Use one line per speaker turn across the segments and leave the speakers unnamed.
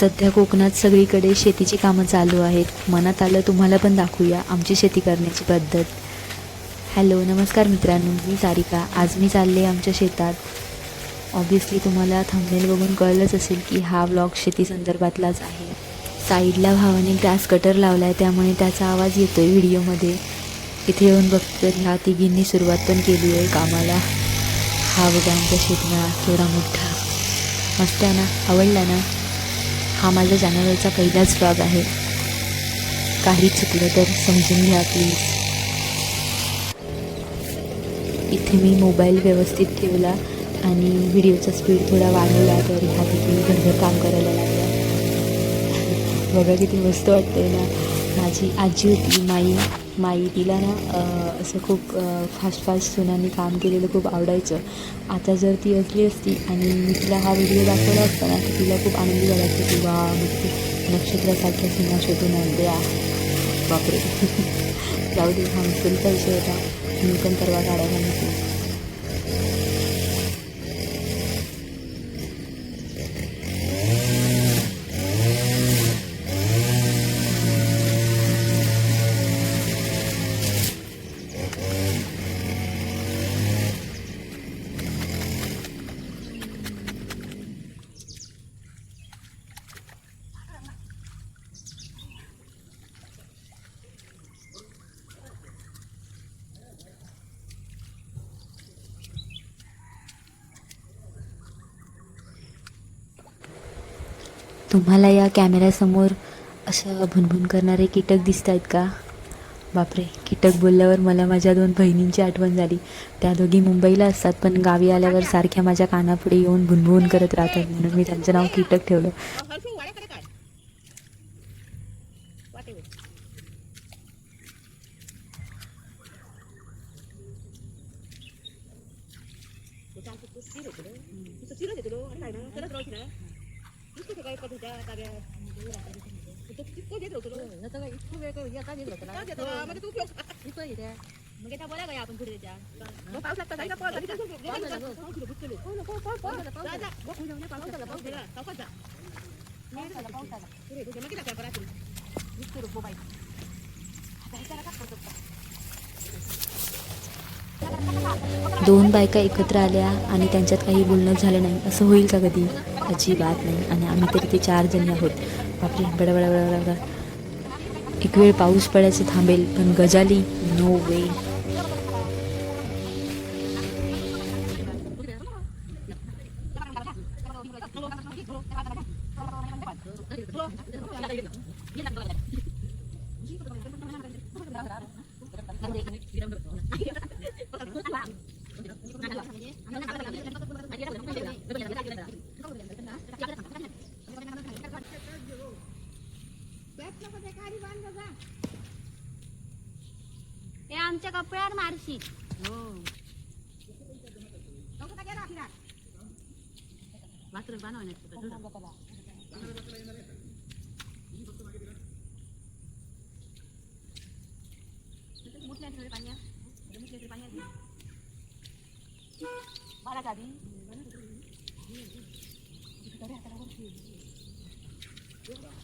सध्या कोकणात सगळीकडे शेतीची कामं चालू आहेत. मनात आलं तुम्हाला पण दाखवूया आमची शेती करण्याची पद्धत. हॅलो नमस्कार मित्रांनो मी सारिका. आज मी चालले आमच्या शेतात. ऑब्विसली तुम्हाला थांबनेल बघून कळलंच असेल की हा ब्लॉग शेती संदर्भातलाच आहे. साईडला भावाने ग्रास कटर लावला आहे त्यामुळे त्याचा आवाज येतो आहे व्हिडिओमध्ये. इथे येऊन बघतो ह्या तिघींनी सुरुवात पण केली आहे कामाला. हा बघा आमचा शेतमाळा केवढा मोठा. मस्त आहे ना? आवडला ना? हा माझ्या चॅनलवरचा पहिलाच ब्लॉग आहे. काही चुकलं तर समजून घ्या प्लीज इथे मी मोबाईल व्यवस्थित ठेवला आणि व्हिडिओचा स्पीड थोडा वाढवला तर ह्या तिथे घरभर काम करायला लागला. बघा किती मस्त वाटतंय ना. माझी आजी होती माई माई तिला ना असं खूप फास्ट फास्ट सुनांनी काम केलेलं खूप आवडायचं. आता जर ती असली असती आणि मी तिला हा व्हिडिओ दाखवला असता ना तर तिला खूप आनंदी झाला असतो की वा मी नक्षत्रासारख्या सुना शोधून आणल्या. बापरे. जाऊ दे हा मुश्किलचा विषय होता. मी पण परवा काढायला नको तुम्हाला या कॅमेऱ्यासमोर असं भुनभुन करणारे कीटक दिसत आहेत का? बापरे कीटक बोलल्यावर मला माझ्या दोन बहिणींची आठवण झाली. त्या दोघी मुंबईला असतात पण गावी आल्यावर सारख्या माझ्या कानापुढे येऊन भुनभुन करत राहतात म्हणून मी त्यांचं नाव कीटक ठेवलं.
हलफू काय तू देत होतो
काय इतकं वेळ काय येता ना?
तू उपयोग
इतकं येते.
मग बोला काय आपण पुढे त्याच्या पाऊस लागता जायचा पाऊस लागता पाऊस लागता पाऊस पाऊस पाऊस
दोन बायका एकत्र आल्या आणि त्यांच्यात काही बोलणं झालं नाही असं होईल का कधी अजिबात नाही आणि आम्ही तरी ते चार जणी आहोत बापरे बडा बडा बडा बडा एक वेळ पाऊस पडायचं थांबेल पण गजाली नो वे
हे आमच्या कपड्यावर मारशी
वासरं बनवायला नाही कुठं.
क्या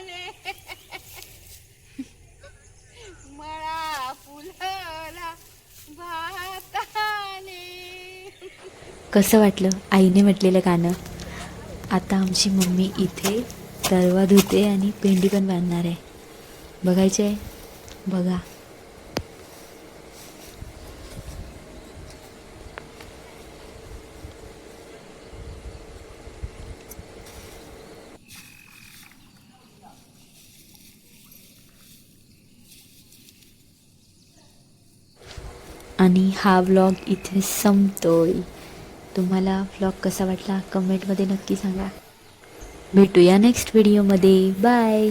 म्हणे. मला फुलला भाताने.
कसं वाटलं आईने म्हटलेलं गाणं? आता आमची मम्मी इथे तरवा धुते आणि पेंडी पण बांधणार आहे. बघायचे आहे बघा. आणि हा व्लॉग इथे संपतोय. तुम्हाला व्लॉग कसा वाटला? कमेंटमध्ये नक्की सांगा. भेटूया नेक्स्ट व्हिडिओमध्ये बाय